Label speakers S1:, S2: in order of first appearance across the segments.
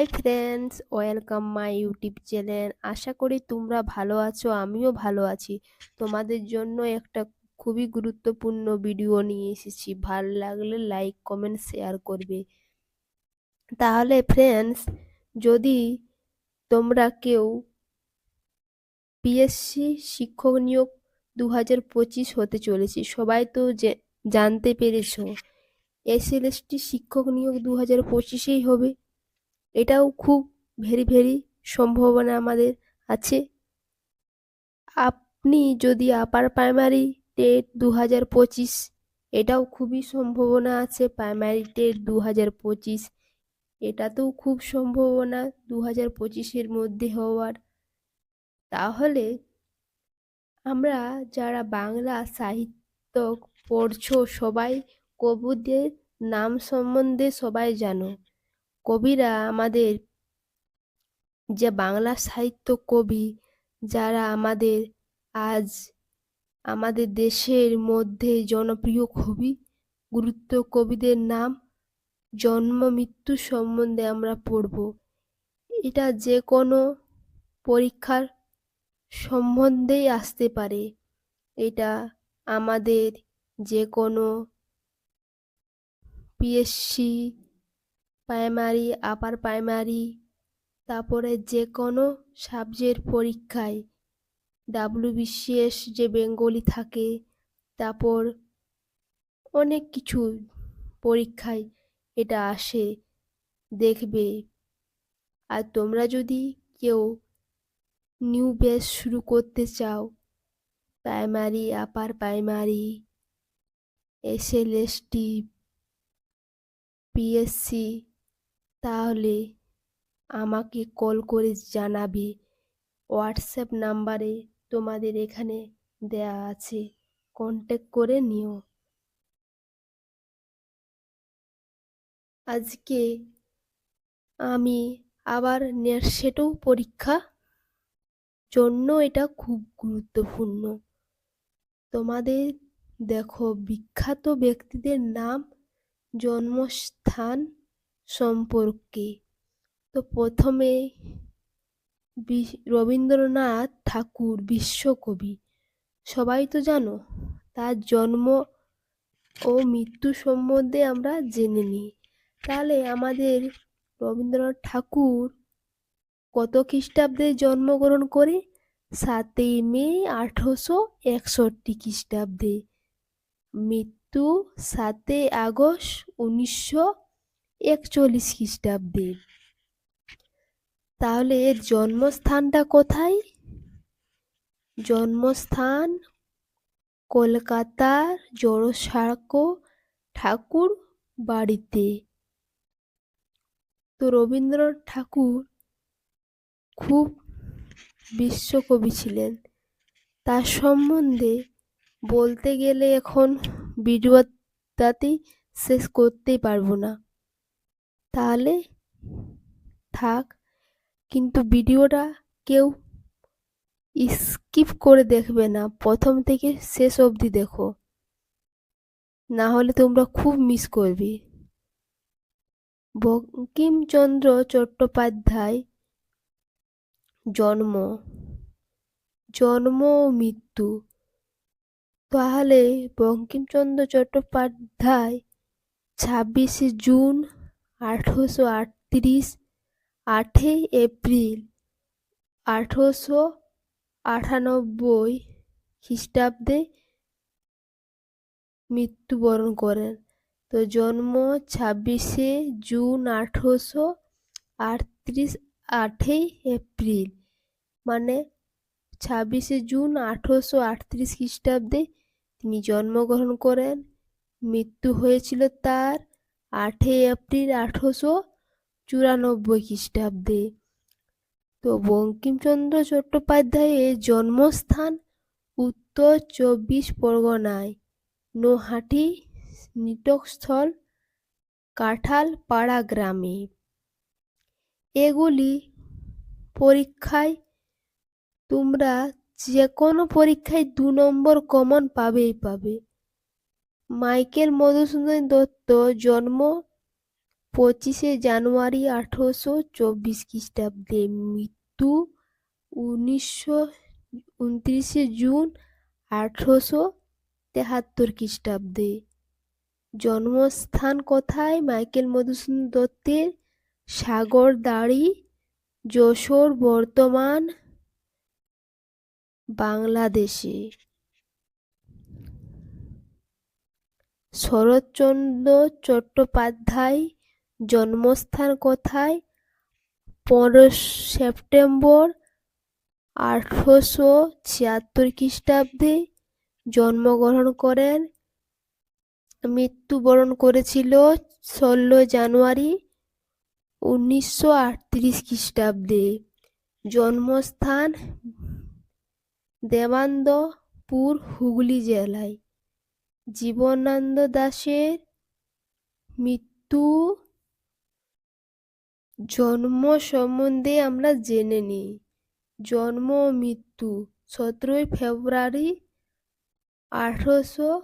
S1: Hi friends welcome my YouTube channel আশা করি তোমরা ভালো আছো, আমিও ভালো আছি। তোমাদের জন্য একটা খুবই গুরুত্বপূর্ণ ভিডিও নিয়ে এসেছি। ভালো লাগলে লাইক কমেন্ট শেয়ার করবে। তাহলে ফ্রেন্ডস যদি তোমরা কেউ পিএসসি শিক্ষক নিয়োগ দু হাজার পঁচিশ হতে চলেছে, সবাই তো জানতে পেরেছ। এসএলএসটি শিক্ষক নিয়োগ দু হাজার পঁচিশেই হবে। এটাও খুব ভেরি ভেরি সম্ভাবনা আমাদের আছে। আপনি যদি আপার প্রাইমারি টেট দু হাজার পঁচিশ, এটাও খুবই সম্ভাবনা আছে। প্রাইমারি টেট দু হাজার পঁচিশ, এটাতেও খুব সম্ভাবনা দু হাজার পঁচিশের মধ্যে হওয়ার। তাহলে আমরা যারা বাংলা সাহিত্য পড়ছো, সবাই কবিদের নাম সম্বন্ধে সবাই জানো। কবিরা আমাদের যে বাংলা সাহিত্য কবি, যারা আমাদের আজ আমাদের দেশের মধ্যে জনপ্রিয় কবি, গুরুত্ব কবিদের নাম, জন্ম, মৃত্যু সম্বন্ধে আমরা পড়ব। এটা যে কোনো পরীক্ষার সম্বন্ধেই আসতে পারে। এটা আমাদের যে কোনো পিএসসি প্রাইমারি আপার প্রাইমারি তারপরে যে কোনো সাবজেক্ট পরীক্ষায় ডাব্লিউবিসিএস যে বেঙ্গলি থাকে, তারপর অনেক কিছু পরীক্ষায় এটা আসে, দেখবে। আর তোমরা যদি কেউ নিউ ব্যাচ শুরু করতে চাও primary upper primary SLST PSC তাহলে আমাকে কল করে জানাবে। হোয়াটসঅ্যাপ নাম্বারে তোমাদের এখানে দেয়া আছে। কন্ট্যাক্ট করে নিও। আজকে আমি আবার নেট সেটও পরীক্ষা। জন্য এটা খুব গুরুত্বপূর্ণ। তোমাদের দেখো বিখ্যাত ব্যক্তিদের নাম, জন্মস্থান সম্পর্কে। তো প্রথমে রবীন্দ্রনাথ ঠাকুর বিশ্বকবি। সবাই তো জানো, তার জন্ম ও মৃত্যু সম্বন্ধে আমরা জেনে নিই। তাহলে আমাদের রবীন্দ্রনাথ ঠাকুর কত খ্রিস্টাব্দে জন্মগ্রহণ করে? সাতই মে আঠারোশো একষট্টি খ্রিস্টাব্দে। মৃত্যু সাতই আগস্ট উনিশশো একচল্লিশ খ্রিস্টাব্দে। তাহলে এর জন্মস্থানটা কোথায়? জন্মস্থান কলকাতার জোড়সাঁকো ঠাকুর বাড়িতে। তো রবীন্দ্রনাথ ঠাকুর খুব বিশ্বকবি ছিলেন। তার সম্বন্ধে বলতে গেলে এখন ভিডিওটাতেই শেষ করতেই পারব না। তাহলে থাক, কিন্তু ভিডিওটা কেউ স্কিপ করে দেখবে না। প্রথম থেকে শেষ অবধি দেখো। না হলে তোমরা খুব মিস করবে। বঙ্কিমচন্দ্র চট্টোপাধ্যায় জন্ম জন্ম ও মৃত্যু। তাহলে বঙ্কিমচন্দ্র চট্টোপাধ্যায় ছাব্বিশে জুন আঠেরোশো আটত্রিশ, আটই এপ্রিল, আঠেরোশো আটানব্বই খ্রিস্টাব্দে মৃত্যুবরণ করেন। তো জন্ম ছাব্বিশে জুন আঠেরোশো আটত্রিশ, আটই এপ্রিল মানে ছাব্বিশে জুন আঠেরোশো আটত্রিশ খ্রিস্টাব্দে তিনি জন্মগ্রহণ করেন। মৃত্যু হয়েছিল তার আটই এপ্রিল আঠেরোশো চুরানব্বই খ্রিস্টাব্দে। তো বঙ্কিমচন্দ্র চট্টোপাধ্যায়ের জন্মস্থান উত্তর চব্বিশ পরগনায়। নৈহাটি নিটকস্থল কাঁঠালপাড়া গ্রামে। এগুলি পরীক্ষায় তোমরা যে কোনো পরীক্ষায় দু নম্বর কমন পাবেই পাবে। মাইকেল মধুসূদন দত্ত জন্ম পঁচিশে জানুয়ারি আঠারোশো চব্বিশ খ্রিস্টাব্দে। মৃত্যু উনিশশো উনত্রিশে জুন আঠারোশো তেহাত্তর খ্রিস্টাব্দে। জন্মস্থান কোথায়? মাইকেল মধুসূদন দত্তের সাগর সাগরদাড়ি, যশোর, বর্তমান বাংলাদেশে। শরৎচন্দ্র চট্টোপাধ্যায় জন্মস্থান কোথায়? পনেরো সেপ্টেম্বর আঠারোশো ছিয়াত্তর খ্রিস্টাব্দে জন্মগ্রহণ করেন। মৃত্যুবরণ করেছিল ষোলো জানুয়ারি উনিশশো আটত্রিশ খ্রিস্টাব্দে। জন্মস্থান দেবান্দপুর, হুগলি জেলায়। জীবনানন্দ দাশের মৃত্যু জন্ম সম্বন্ধে আমরা জেনে নিই। জন্ম মৃত্যু, সতেরোই ফেব্রুয়ারি আঠারোশো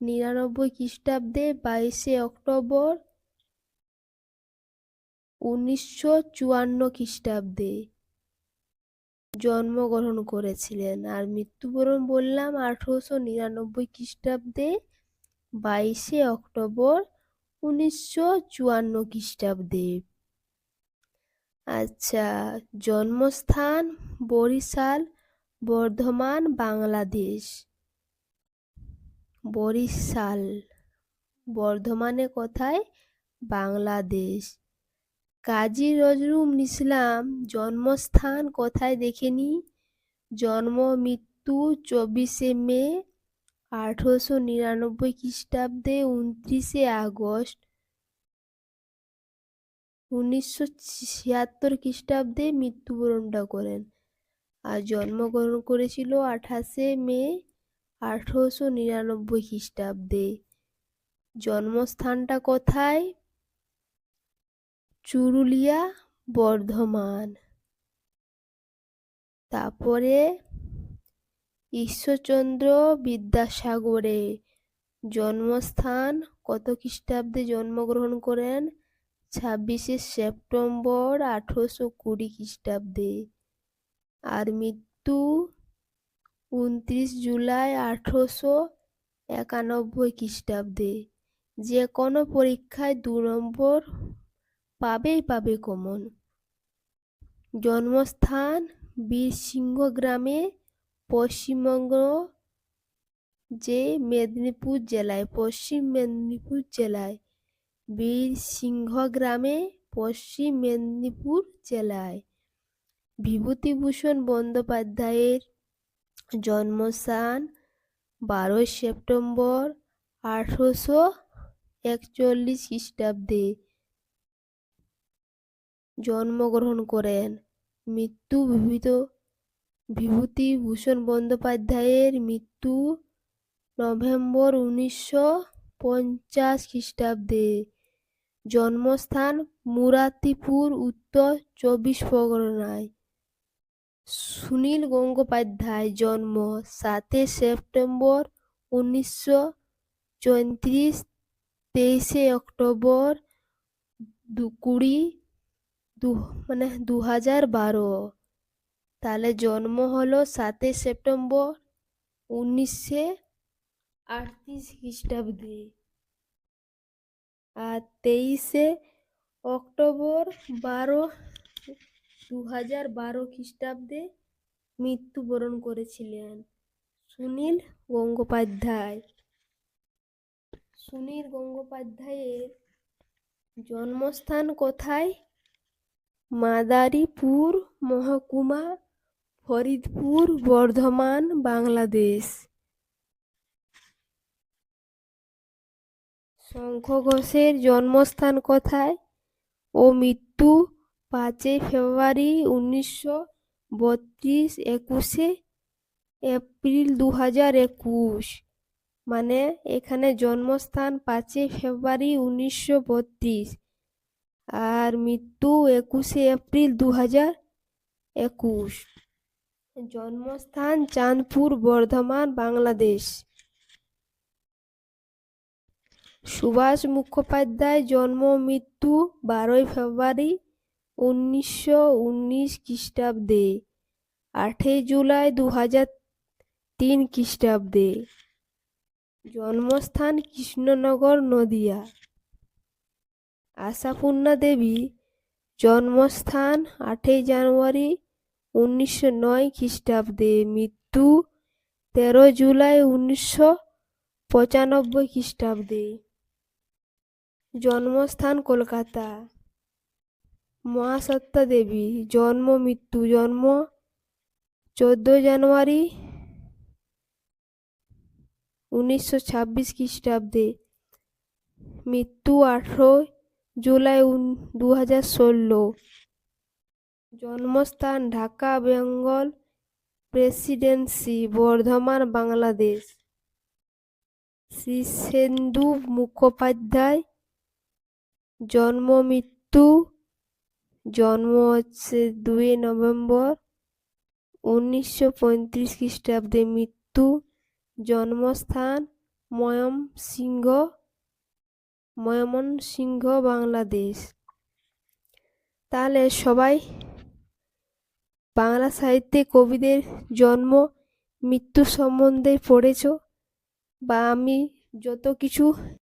S1: নিরানব্বই খ্রিস্টাব্দে বাইশে অক্টোবর উনিশশো চুয়ান্ন খ্রিস্টাব্দে। জন্মগ্রহণ করেছিলেন। আর মৃত্যুবরণ বললাম আঠারোশো নিরানব্বই খ্রিস্টাব্দে বাইশে অক্টোবর উনিশশো চুয়ান্ন খ্রিস্টাব্দে। আচ্ছা জন্মস্থান বরিশাল, বর্ধমান, বাংলাদেশ। বরিশাল বর্ধমানে কোথায় বাংলাদেশ। কাজী নজরুল ইসলাম জন্মস্থান কোথায় দেখেনি? জন্ম, মৃত্যু, চব্বিশে মে, আঠেরোশো নিরানব্বই খ্রিস্টাব্দে উনত্রিশে আগস্ট, উনিশশো ছিয়াত্তর খ্রিস্টাব্দে মৃত্যুবরণটা করেন আর জন্মগ্রহণ করেছিল আঠাশে মে, আঠেরোশো নিরানব্বই খ্রিস্টাব্দে। জন্মস্থানটা কোথায়? চুরুলিয়া, বর্ধমান। তারপরে ঈশ্বরচন্দ্র বিদ্যাসাগরে জন্মস্থান, কত খ্রিস্টাব্দে জন্মগ্রহণ করেন? ছাব্বিশে সেপ্টেম্বর আঠেরোশো কুড়ি খ্রিস্টাব্দে। আর মৃত্যু উনত্রিশ জুলাই আঠেরোশো একানব্বই খ্রিস্টাব্দে। যে কোনো পরীক্ষায় দু নম্বর পাবেই পাবে কমন। জন্মস্থান বীরসিংহ গ্রামে পশ্চিমবঙ্গ যে মেদিনীপুর জেলায়, পশ্চিম মেদিনীপুর জেলায়, বীরসিংহ গ্রামে পশ্চিম মেদিনীপুর জেলায়। বিভূতিভূষণ বন্দ্যোপাধ্যায়ের জন্মস্থান বারোই সেপ্টেম্বর আঠেরোশো একচল্লিশ খ্রিস্টাব্দে। জন্মগ্রহণ করেন। মৃত্যু বিভূত বিভূতিভূষণ বন্দ্যোপাধ্যায়ের মৃত্যু নভেম্বর উনিশশো পঞ্চাশ খ্রিস্টাব্দে। জন্মস্থান মুরাতিপুর উত্তর চব্বিশ পরগনায়। সুনীল গঙ্গোপাধ্যায় জন্ম সাতই সেপ্টেম্বর উনিশশো চৌত্রিশ, তেইশে অক্টোবর দু কুড়ি দু মানে দু হাজার বারো। তাহলে জন্ম হলো সাতই সেপ্টেম্বর উনিশশো আটত্রিশ খ্রিস্টাব্দে। আর তেইশে অক্টোবর বারো দু হাজার বারো খ্রিস্টাব্দে মৃত্যুবরণ করেছিলেন সুনীল গঙ্গোপাধ্যায়। সুনীল গঙ্গোপাধ্যায়ের জন্মস্থান কোথায়? মাদারীপুর মহকুমা, ফরিদপুর বর্ধমান, বাংলাদেশ। শঙ্খ ঘোষের জন্মস্থান কোথায় ও মৃত্যু পাঁচই ফেব্রুয়ারি উনিশশো বত্রিশ একুশে এপ্রিল দু হাজার একুশ মানে এখানে জন্মস্থান পাঁচই ফেব্রুয়ারি উনিশশো বত্রিশ। আর মৃত্যু একুশে এপ্রিল দু হাজার একুশ। জন্মস্থান চাঁদপুর, বর্ধমান, বাংলাদেশ। সুভাষ মুখোপাধ্যায় জন্ম মৃত্যু বারোই ফেব্রুয়ারি উনিশশো উনিশ খ্রিস্টাব্দে, আটই জুলাই দু হাজার তিন খ্রিস্টাব্দে। জন্মস্থান কৃষ্ণনগর, নদিয়া। আশাপূর্ণা দেবী, জন্মস্থান আটই জানুয়ারি উনিশশো নয় খ্রিস্টাব্দে, মৃত্যু তেরো জুলাই উনিশশো পঁচানব্বই খ্রিস্টাব্দে। জন্মস্থান কলকাতা। মহাসত্তা দেবী, জন্ম, মৃত্যু, জন্ম চোদ্দ জানুয়ারি উনিশশো ছাব্বিশ খ্রিস্টাব্দে। মৃত্যু আঠেরো জুলাই দু হাজার ষোলো। জন্মস্থান ঢাকা, বেঙ্গল প্রেসিডেন্সি, বর্ধমান, বাংলাদেশ। শীর্ষেন্দু মুখোপাধ্যায়, জন্ম মৃত্যু, জন্ম হচ্ছে দুই নভেম্বর উনিশশো পঁয়ত্রিশ খ্রিস্টাব্দে মৃত্যু, জন্মস্থান ময়ম সিংহ ময়মনসিংহ, বাংলাদেশ। তাহলে সবাই বাংলা সাহিত্যে কবিদের জন্ম, মৃত্যু সম্বন্ধে পড়েছ বা আমি যত কিছু